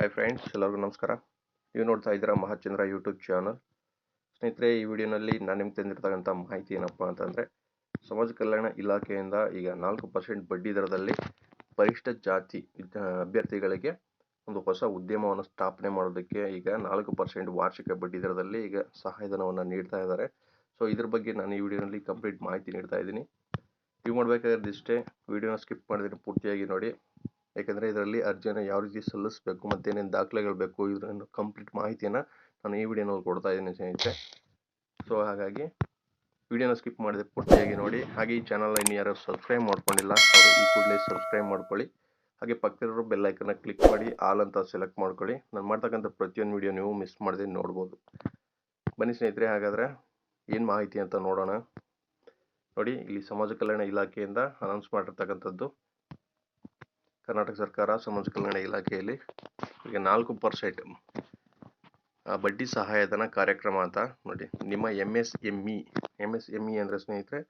Hi friends ಎಲ್ಲರಿಗೂ ನಮಸ್ಕಾರ. ನೀವು ನೋಡ್ತಾ ಇದ್ದೀರಾ ಮಹಾಚಂದ್ರ ಯೂಟ್ಯೂಬ್ ಚಾನಲ್ ಸ್ನೇಹಿತರೆ, ಈ ವಿಡಿಯೋನಲ್ಲಿ ನಾನು ನಿಮ್ಗೆ ತಂದಿರ್ತಕ್ಕಂಥ ಮಾಹಿತಿ ಏನಪ್ಪ ಅಂತಂದರೆ, ಸಮಾಜ ಕಲ್ಯಾಣ ಇಲಾಖೆಯಿಂದ ಈಗ ನಾಲ್ಕು ಪರ್ಸೆಂಟ್ ಬಡ್ಡಿ ದರದಲ್ಲಿ ಪರಿಷ್ಠ ಜಾತಿ ಅಭ್ಯರ್ಥಿಗಳಿಗೆ ಒಂದು ಹೊಸ ಉದ್ಯಮವನ್ನು ಸ್ಥಾಪನೆ ಮಾಡೋದಕ್ಕೆ ಈಗ ನಾಲ್ಕು ಪರ್ಸೆಂಟ್ ವಾರ್ಷಿಕ ಬಡ್ಡಿ ದರದಲ್ಲಿ ಈಗ ಸಹಾಯಧನವನ್ನು ನೀಡ್ತಾ ಇದ್ದಾರೆ. ಸೊ ಇದ್ರ ಬಗ್ಗೆ ನಾನು ಈ ವಿಡಿಯೋನಲ್ಲಿ ಕಂಪ್ಲೀಟ್ ಮಾಹಿತಿ ನೀಡ್ತಾ ಇದ್ದೀನಿ. ನೀವು ಮಾಡಬೇಕಾದ್ರೆ ಇಷ್ಟೇ. ವಿಡಿಯೋನ ಸ್ಕಿಪ್ ಮಾಡಿದ್ರೆ ಪೂರ್ತಿಯಾಗಿ ನೋಡಿ. ಯಾಕಂದರೆ ಇದರಲ್ಲಿ ಅರ್ಜಿಯನ್ನು ಯಾವ ರೀತಿ ಸಲ್ಲಿಸಬೇಕು ಮತ್ತು ಏನೇನು ದಾಖಲೆಗಳು ಬೇಕು ಇದನ್ನು ಕಂಪ್ಲೀಟ್ ಮಾಹಿತಿಯನ್ನು ನಾನು ಈ ವಿಡಿಯೋನಲ್ಲಿ ಕೊಡ್ತಾ ಇದ್ದೀನಿ ಸ್ನೇಹಿತರೆ. ಸೊ ಹಾಗಾಗಿ ವಿಡಿಯೋನ ಸ್ಕಿಪ್ ಮಾಡಿದೆ ಪೂರ್ತಿಯಾಗಿ ನೋಡಿ. ಹಾಗೆ ಈ ಚಾನಲ್ನ ಇನ್ನು ಯಾರು ಸಬ್ಸ್ಕ್ರೈಬ್ ಮಾಡ್ಕೊಂಡಿಲ್ಲ, ಅವರು ಈ ಕೂಡಲೇ ಸಬ್ಸ್ಕ್ರೈಬ್ ಮಾಡ್ಕೊಳ್ಳಿ. ಹಾಗೆ ಪಕ್ಕದಲ್ಲಿರೋ ಬೆಲ್ ಐಕನ್ನ ಕ್ಲಿಕ್ ಮಾಡಿ ಆಲ್ ಅಂತ ಸೆಲೆಕ್ಟ್ ಮಾಡ್ಕೊಳ್ಳಿ. ನಾನು ಮಾಡ್ತಕ್ಕಂಥ ಪ್ರತಿಯೊಂದು ವಿಡಿಯೋ ನೀವು ಮಿಸ್ ಮಾಡದೆ ನೋಡ್ಬೋದು. ಬನ್ನಿ ಸ್ನೇಹಿತರೆ, ಹಾಗಾದರೆ ಏನು ಮಾಹಿತಿ ಅಂತ ನೋಡೋಣ. ನೋಡಿ, ಇಲ್ಲಿ ಸಮಾಜ ಕಲ್ಯಾಣ ಇಲಾಖೆಯಿಂದ ಅನೌನ್ಸ್ ಮಾಡಿರ್ತಕ್ಕಂಥದ್ದು ಕರ್ನಾಟಕ ಸರ್ಕಾರ ಸಮಾಜ ಕಲ್ಯಾಣ ಇಲಾಖೆಯಲ್ಲಿ ಈಗ ನಾಲ್ಕು ಪರ್ಸೆಂಟ್ ಬಡ್ಡಿ ಸಹಾಯಧನ ಕಾರ್ಯಕ್ರಮ ಅಂತ ನೋಡಿ. ನಿಮ್ಮ M S M E M S M E ಅಂದರೆ ಸ್ನೇಹಿತರೆ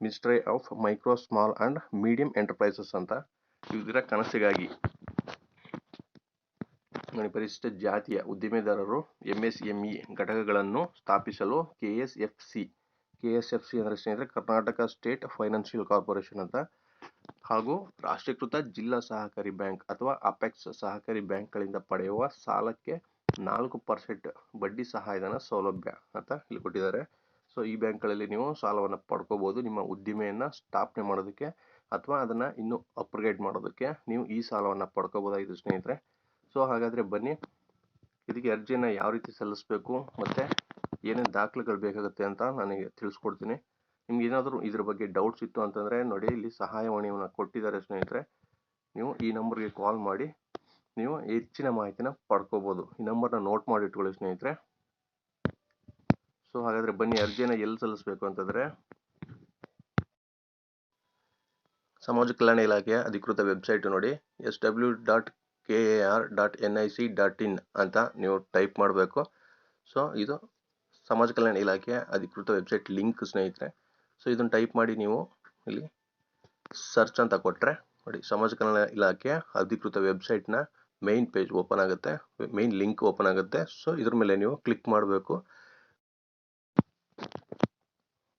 ministry of micro small and medium enterprises ಅಂತ ಇದರ ಕನಸಿಗಾಗಿ ನೋಡಿ ಪರಿಶಿಷ್ಟ ಜಾತಿಯ ಉದ್ದಿಮೆದಾರರು ಎಂ ಎಸ್ ಎಂ ಇ ಘಟಕಗಳನ್ನು ಸ್ಥಾಪಿಸಲು K S F C K S F C ಅಂದರೆ ಸ್ನೇಹಿತರೆ ಕರ್ನಾಟಕ ಸ್ಟೇಟ್ ಫೈನಾನ್ಷಿಯಲ್ ಕಾರ್ಪೊರೇಷನ್ ಅಂತ ಹಾಗೂ ರಾಷ್ಟ್ರೀಕೃತ ಜಿಲ್ಲಾ ಸಹಕಾರಿ ಬ್ಯಾಂಕ್ ಅಥವಾ ಅಪೆಕ್ಸ್ ಸಹಕಾರಿ ಬ್ಯಾಂಕ್ಗಳಿಂದ ಪಡೆಯುವ ಸಾಲಕ್ಕೆ ನಾಲ್ಕು ಪರ್ಸೆಂಟ್ ಬಡ್ಡಿ ಸಹಾಯಧನ ಸೌಲಭ್ಯ ಅಂತ ಇಲ್ಲಿ ಕೊಟ್ಟಿದ್ದಾರೆ ಸೊ, ಈ ಬ್ಯಾಂಕ್ಗಳಲ್ಲಿ ನೀವು ಸಾಲವನ್ನು ಪಡ್ಕೋಬೋದು. ನಿಮ್ಮ ಉದ್ದಿಮೆಯನ್ನು ಸ್ಥಾಪನೆ ಮಾಡೋದಕ್ಕೆ ಅಥವಾ ಅದನ್ನು ಇನ್ನೂ ಅಪ್ಗ್ರೇಡ್ ಮಾಡೋದಕ್ಕೆ ನೀವು ಈ ಸಾಲವನ್ನು ಪಡ್ಕೋಬೋದಾಗಿದೆ ಸ್ನೇಹಿತರೆ? ಸೊ, ಹಾಗಾದರೆ ಬನ್ನಿ. ಇದಕ್ಕೆ ಅರ್ಜಿಯನ್ನು ಯಾವ ರೀತಿ ಸಲ್ಲಿಸಬೇಕು ಮತ್ತು ಏನೇನು ದಾಖಲೆಗಳು ಬೇಕಾಗುತ್ತೆ ಅಂತ ನನಗೆ ತಿಳಿಸ್ಕೊಡ್ತೀನಿ. ನಿಮ್ಗೆ ಏನಾದರೂ ಇದ್ರ ಬಗ್ಗೆ ಡೌಟ್ಸ್ ಇತ್ತು ಅಂತಂದರೆ ನೋಡಿ, ಇಲ್ಲಿ ಸಹಾಯವಾಣಿಯನ್ನು ಕೊಟ್ಟಿದ್ದಾರೆ ಸ್ನೇಹಿತರೆ, ನೀವು ಈ ನಂಬರ್ಗೆ ಕಾಲ್ ಮಾಡಿ, ನೀವು ಹೆಚ್ಚಿನ ಮಾಹಿತಿನ ಪಡ್ಕೋಬೋದು. ಈ ನಂಬರ್ನ ನೋಟ್ ಮಾಡಿ ಇಟ್ಕೊಳ್ಳಿ ಸ್ನೇಹಿತರೆ. ಸೊ ಹಾಗಾದರೆ ಬನ್ನಿ, ಅರ್ಜಿಯನ್ನು ಎಲ್ಲಿ ಸಲ್ಲಿಸಬೇಕು ಅಂತಂದರೆ, ಸಮಾಜ ಕಲ್ಯಾಣ ಇಲಾಖೆಯ ಅಧಿಕೃತ ವೆಬ್ಸೈಟ್ ನೋಡಿ S W dot K A R dot N I C dot in ಅಂತ ನೀವು ಟೈಪ್ ಮಾಡಬೇಕು. ಸೊ ಇದು ಸಮಾಜ ಕಲ್ಯಾಣ ಇಲಾಖೆಯ ಅಧಿಕೃತ ವೆಬ್ಸೈಟ್ ಲಿಂಕ್ ಸ್ನೇಹಿತರೆ. ಸೊ ಇದನ್ನು ಟೈಪ್ ಮಾಡಿ ನೀವು ಇಲ್ಲಿ ಸರ್ಚ್ ಅಂತ ಕೊಟ್ಟರೆ ನೋಡಿ ಸಮಾಜ ಕಲ್ಯಾಣ ಇಲಾಖೆ ಅಧಿಕೃತ ವೆಬ್ಸೈಟ್ನ ಮೈನ್ ಪೇಜ್ ಓಪನ್ ಆಗುತ್ತೆ ಮೈನ್ ಲಿಂಕ್ ಓಪನ್ ಆಗುತ್ತೆ. ಸೊ ಇದ್ರ ಮೇಲೆ ನೀವು ಕ್ಲಿಕ್ ಮಾಡಬೇಕು.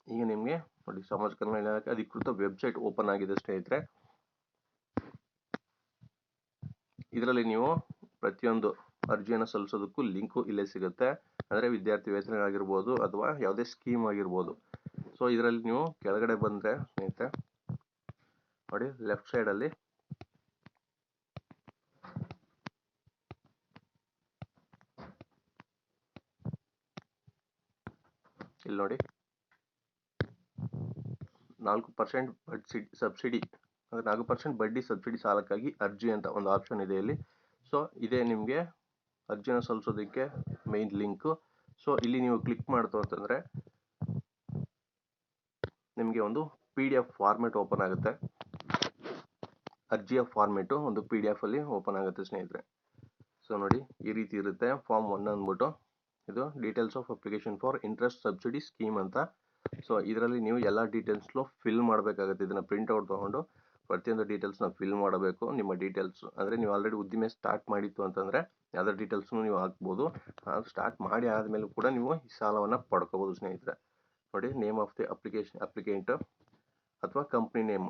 ಈಗ ನಿಮಗೆ ನೋಡಿ ಸಮಾಜ ಕಲ್ಯಾಣ ಇಲಾಖೆ ಅಧಿಕೃತ ವೆಬ್ಸೈಟ್ ಓಪನ್ ಆಗಿದೆ ಸ್ನೇಹಿತರೆ. ಇದರಲ್ಲಿ ನೀವು ಪ್ರತಿಯೊಂದು ಅರ್ಜಿಯನ್ನು ಸಲ್ಲಿಸೋದಕ್ಕೂ ಲಿಂಕು ಇಲ್ಲೇ ಸಿಗುತ್ತೆ. ಅಂದರೆ ವಿದ್ಯಾರ್ಥಿ ವೇತನ ಆಗಿರ್ಬೋದು ಅಥವಾ ಯಾವುದೇ ಸ್ಕೀಮ್ ಆಗಿರ್ಬೋದು. ಸೊ ಇದರಲ್ಲಿ ನೀವು ಕೆಳಗಡೆ ಬಂದರೆ ಸ್ನೇಹಿತರೆ, ನೋಡಿ ಲೆಫ್ಟ್ ಸೈಡಲ್ಲಿ ಇಲ್ಲಿ ನೋಡಿ. ನಾಲ್ಕು ಪರ್ಸೆಂಟ್ ಬಡ್ಸಿ ಸಬ್ಸಿಡಿ ಅಂದರೆ ನಾಲ್ಕು ಪರ್ಸೆಂಟ್ ಬಡ್ಡಿ ಸಬ್ಸಿಡಿ ಸಾಲಕ್ಕಾಗಿ ಅರ್ಜಿ ಅಂತ ಒಂದು ಆಪ್ಷನ್ ಇದೆ ಇಲ್ಲಿ. ಸೊ ಇದೇ ನಿಮಗೆ ಅರ್ಜಿನ ಸಲ್ಲಿಸೋದಕ್ಕೆ ಮೈನ್ ಲಿಂಕು ಸೊ ಇಲ್ಲಿ ನೀವು ಕ್ಲಿಕ್ ಮಾಡ್ತು ಅಂತಂದರೆ ನಿಮಗೆ ಒಂದು P D F format open ಆಗುತ್ತೆ. ಅರ್ಜಿಯ ಫಾರ್ಮೆಟು ಒಂದು ಪಿ ಡಿ ಎಫಲ್ಲಿ ಓಪನ್ ಆಗುತ್ತೆ ಸ್ನೇಹಿತರೆ. ಸೊ ನೋಡಿ ಈ ರೀತಿ ಇರುತ್ತೆ. ಫಾರ್ಮ್ ಒನ್ ಅಂದ್ಬಿಟ್ಟು ಇದು details of application for interest subsidy scheme ಅಂತ. ಸೊ ಇದರಲ್ಲಿ ನೀವು ಎಲ್ಲ ಡೀಟೇಲ್ಸ್ಲು ಫಿಲ್ ಮಾಡಬೇಕಾಗುತ್ತೆ. ಇದನ್ನು ಪ್ರಿಂಟ್ಔಟ್ ತೊಗೊಂಡು ಪ್ರತಿಯೊಂದು ಡೀಟೇಲ್ಸ್ನ ಫಿಲ್ ಮಾಡಬೇಕು. ನಿಮ್ಮ ಡೀಟೇಲ್ಸ್ ಅಂದರೆ ನೀವು ಆಲ್ರೆಡಿ ಉದ್ದಿಮೆ ಸ್ಟಾರ್ಟ್ ಮಾಡಿತ್ತು ಅಂತಂದರೆ ಅದರ ಡೀಟೇಲ್ಸ್ನು ನೀವು ಹಾಕ್ಬೋದು. ಸ್ಟಾರ್ಟ್ ಮಾಡಿ ಆದಮೇಲೆ ಕೂಡ ನೀವು ಈ ಸಾಲವನ್ನು ಪಡ್ಕೋಬೋದು ಸ್ನೇಹಿತರೆ. ನೋಡಿ name of the application applicant ಅಥವಾ ಕಂಪ್ನಿ ನೇಮ್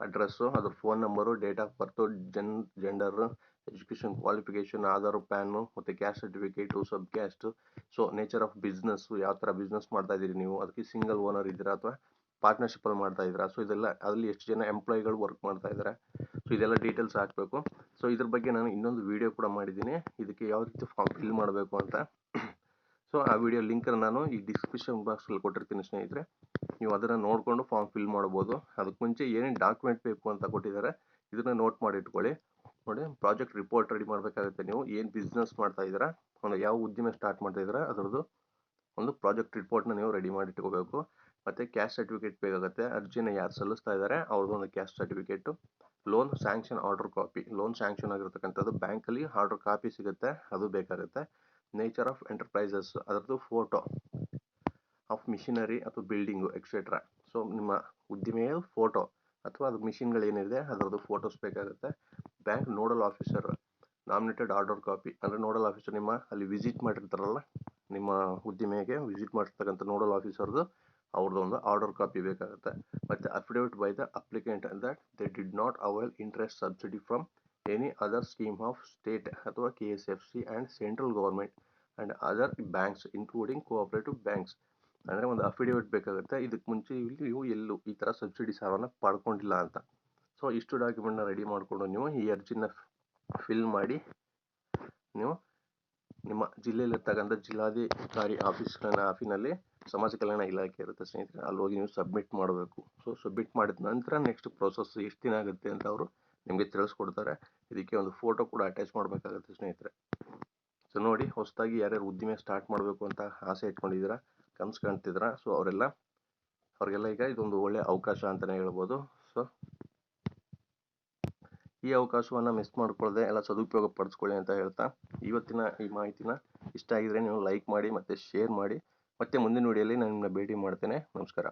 ಅಡ್ರೆಸ್ಸು ಅದ್ರ phone number date of birth Jan gender education qualification Aadhaar PAN ಮತ್ತು caste certificate sub caste so nature of business ಯಾವ ಥರ ಬಿಸ್ನೆಸ್ ಮಾಡ್ತಾ ಇದ್ದೀರಿ ನೀವು? ಅದಕ್ಕೆ ಸಿಂಗಲ್ ಓನರ್ ಇದ್ದೀರಾ ಅಥವಾ ಪಾರ್ಟ್ನರ್ಶಿಪ್ಪಲ್ಲಿ ಮಾಡ್ತಾ ಇದ್ದೀರಾ ಸೊ ಇದೆಲ್ಲ ಅದರಲ್ಲಿ ಎಷ್ಟು ಜನ ಎಂಪ್ಲಾಯಿಗಳು ವರ್ಕ್ ಮಾಡ್ತಾ ಇದ್ದಾರೆ ಸೊ ಇದೆಲ್ಲ ಡೀಟೇಲ್ಸ್ ಹಾಕಬೇಕು. ಸೊ ಇದ್ರ ಬಗ್ಗೆ ನಾನು ಇನ್ನೊಂದು ವಿಡಿಯೋ ಕೂಡ ಮಾಡಿದ್ದೀನಿ. ಇದಕ್ಕೆ ಯಾವ ರೀತಿ ಫಾರ್ಮ್ ಫಿಲ್ ಮಾಡಬೇಕು ಅಂತ. ಸೊ ಆ ವಿಡಿಯೋ ಲಿಂಕನ್ನು ನಾನು ಈ ಡಿಸ್ಕ್ರಿಪ್ಷನ್ ಬಾಕ್ಸಲ್ಲಿ ಕೊಟ್ಟಿರ್ತೀನಿ ಸ್ನೇಹಿತರೆ. ನೀವು ಅದನ್ನು ನೋಡಿಕೊಂಡು ಫಾರ್ಮ್ ಫಿಲ್ ಮಾಡ್ಬೋದು. ಅದಕ್ಕೆ ಮುಂಚೆ ಏನೇನು ಡಾಕ್ಯುಮೆಂಟ್ ಬೇಕು ಅಂತ ಕೊಟ್ಟಿದ್ದಾರೆ, ಇದನ್ನು ನೋಟ್ ಮಾಡಿ ಇಟ್ಕೊಳ್ಳಿ. ನೋಡಿ ಪ್ರಾಜೆಕ್ಟ್ ರಿಪೋರ್ಟ್ ರೆಡಿ ಮಾಡಬೇಕಾಗುತ್ತೆ ನೀವು. ಏನು ಬಿಸ್ನೆಸ್ ಮಾಡ್ತಾ ಇದ್ದೀರಾ, ಒಂದು ಯಾವ ಉದ್ದಿಮೆ ಸ್ಟಾರ್ಟ್ ಮಾಡ್ತಾ ಇದ್ದೀರಾ, ಅದರದ್ದು ಒಂದು ಪ್ರಾಜೆಕ್ಟ್ ರಿಪೋರ್ಟ್ನ ನೀವು ರೆಡಿ ಮಾಡಿ ಇಟ್ಕೋಬೇಕು. ಮತ್ತು ಕ್ಯಾಸ್ಟ್ ಸರ್ಟಿಫಿಕೇಟ್ ಬೇಕಾಗುತ್ತೆ. ಅರ್ಜಿನ ಯಾರು ಸಲ್ಲಿಸ್ತಾ ಇದ್ದಾರೆ ಅವ್ರದ್ದು ಒಂದು caste certificate loan sanction order copy loan sanction ಆಗಿರ್ತಕ್ಕಂಥದ್ದು ಬ್ಯಾಂಕಲ್ಲಿ ಆರ್ಡರ್ ಕಾಪಿ ಸಿಗುತ್ತೆ, ಅದು ಬೇಕಾಗುತ್ತೆ. ನೇಚರ್ ಆಫ್ ಎಂಟರ್ಪ್ರೈಸಸ್ ಅದರದ್ದು ಫೋಟೋ ಆಫ್ ಮಿಷಿನರಿ ಅಥವಾ ಬಿಲ್ಡಿಂಗು ಎಕ್ಸೆಟ್ರಾ ಸೊ ನಿಮ್ಮ ಉದ್ದಿಮೆಯ ಫೋಟೋ ಅಥವಾ ಅದು ಮಿಷಿನ್ಗಳೇನಿದೆ ಅದರದ್ದು ಫೋಟೋಸ್ ಬೇಕಾಗುತ್ತೆ. Bank nodal officer nominated order copy ಅಂದರೆ ನೋಡಲ್ ಆಫೀಸರ್ ನಿಮ್ಮ ಅಲ್ಲಿ ವಿಸಿಟ್ ಮಾಡಿರ್ತಾರಲ್ಲ, ನಿಮ್ಮ ಉದ್ದಿಮೆಗೆ ವಿಸಿಟ್ ಮಾಡಿರ್ತಕ್ಕಂಥ ನೋಡಲ್ ಆಫೀಸರ್ದು ಅವ್ರದ್ದು ಆರ್ಡರ್ ಕಾಪಿ ಬೇಕಾಗುತ್ತೆ. ಮತ್ತು affidavit by the applicant that they did not avail interest subsidy from any other scheme of state ಅಥವಾ K S F C and central government and other banks including cooperative banks ಅಂದರೆ ಒಂದು affidavit ಬೇಕಾಗುತ್ತೆ. ಇದಕ್ಕೆ ಮುಂಚೆ ಇಲ್ಲಿ ನೀವು ಎಲ್ಲೂ ಈ ಥರ ಸಬ್ಸಿಡಿ ಸಾಲನ ಪಡ್ಕೊಂಡಿಲ್ಲ ಅಂತ. ಸೊ ಇಷ್ಟು ಡಾಕ್ಯುಮೆಂಟ್ನ ರೆಡಿ ಮಾಡಿಕೊಂಡು ನೀವು ಈ ಅರ್ಜಿನ ಫಿಲ್ ಮಾಡಿ, ನೀವು ನಿಮ್ಮ ಜಿಲ್ಲೆಯಲ್ಲಿರ್ತಕ್ಕಂಥ ಜಿಲ್ಲಾಧಿಕಾರಿ ಆಫೀಸ್ಗಳನ್ನ ಆಫೀನಲ್ಲಿ ಸಮಾಜ ಕಲ್ಯಾಣ ಇಲಾಖೆ ಇರುತ್ತೆ ಸ್ನೇಹಿತರೆ. ಅಲ್ಲಿ ಹೋಗಿ ನೀವು ಸಬ್ಮಿಟ್ ಮಾಡಬೇಕು. ಸೊ ಸಬ್ಮಿಟ್ ಮಾಡಿದ ನಂತರ ನೆಕ್ಸ್ಟ್ ಪ್ರೋಸೆಸ್ ಎಷ್ಟು ದಿನ ಆಗುತ್ತೆ ಅಂತ ಅವರು ನಿಮಗೆ ತಿಳಿಸ್ಕೊಡ್ತಾರೆ. ಇದಕ್ಕೆ ಒಂದು ಫೋಟೋ ಕೂಡ ಅಟ್ಯಾಚ್ ಮಾಡಬೇಕಾಗುತ್ತೆ ಸ್ನೇಹಿತರೆ. ಸೊ ನೋಡಿ ಹೊಸದಾಗಿ ಯಾರ್ಯಾರು ಉದ್ದಿಮೆ ಸ್ಟಾರ್ಟ್ ಮಾಡಬೇಕು ಅಂತ ಆಸೆ ಇಟ್ಕೊಂಡಿದ್ದೀರಾ, ಕನಸು ಕಾಣ್ತಿದ್ದೀರಾ? ಸೊ ಅವರೆಲ್ಲ, ಅವರಿಗೆಲ್ಲ ಈಗ ಇದೊಂದು ಒಳ್ಳೆಯ ಅವಕಾಶ ಅಂತಲೇ ಹೇಳ್ಬೋದು. ಸೊ ಈ ಅವಕಾಶವನ್ನು ಮಿಸ್ ಮಾಡಿಕೊಳ್ಳದೆ ಎಲ್ಲ ಸದುಪಯೋಗ ಪಡಿಸ್ಕೊಳ್ಳಿ ಅಂತ ಹೇಳ್ತಾ ಇವತ್ತಿನ ಈ ಮಾಹಿತಿನ ಇಷ್ಟ ಆಗಿದ್ರೆ ನೀವು ಲೈಕ್ ಮಾಡಿ ಮತ್ತು ಶೇರ್ ಮಾಡಿ. ಮತ್ತೆ ಮುಂದಿನ ವಿಡಿಯೋಲಿ ನಾನು ನಿಮ್ಮನ್ನ ಭೇಟಿ ಮಾಡ್ತೇನೆ. ನಮಸ್ಕಾರ.